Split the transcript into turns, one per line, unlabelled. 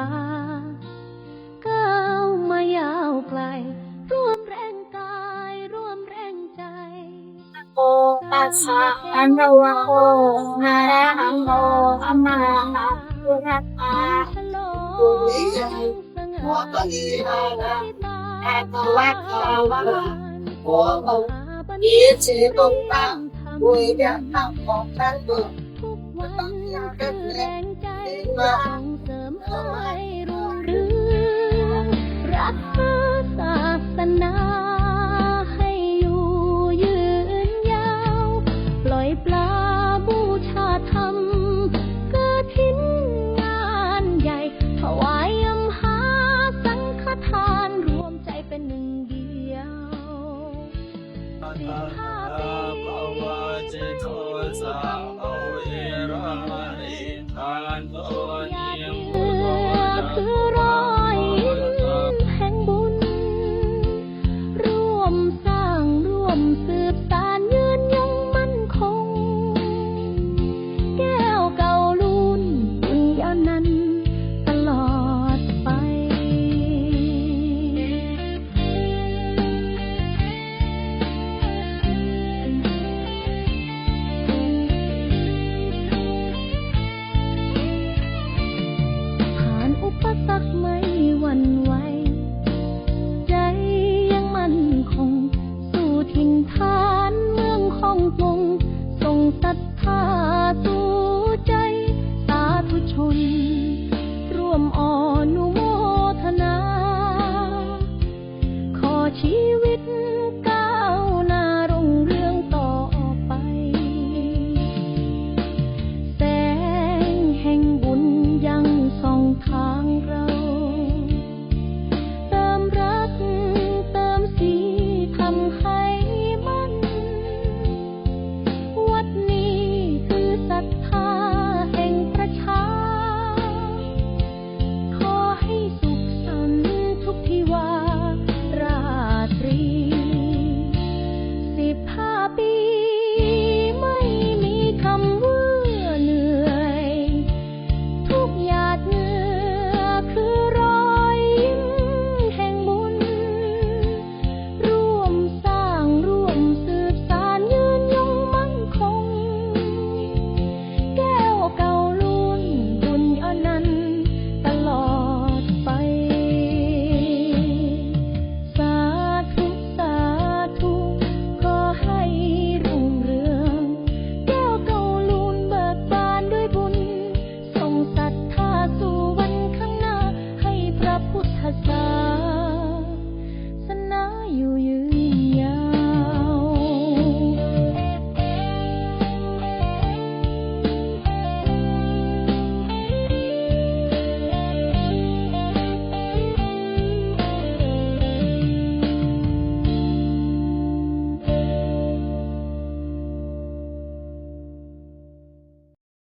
าก้าวมายาวไกล ร่วมแรงกายร่วมแรงใจ
โอตัสสะภะคะวะโตอะระหังโตสัมมาสัมพุทธัสสะ
ฉลอง
ภูมิใจ
สง่า
หัวปฏิหารแต่ตัววัดเราว่าหัวองค์อีชีตงตั้งคุยเดียวทำของท่านตั วั
นคือแรงใจส่งเสริมให้รุ่งเรืองรักษาศาสนาให้อยู่ยืนยาว ปล่อยปลาบูชาธรรมกถินงานใหญ่ถวายยำหาสังฆทานรวมใจเป็นหนึ่งเดียวสิบห้าปี
สั
กไม่หวั่นไหว ใจยังมั่นคง สู่ถิ่นฐานเมืองของกงส่งศรัทธาสู่ใจสาธุชน ร่วมอ่อนุโมทนา ขอชี้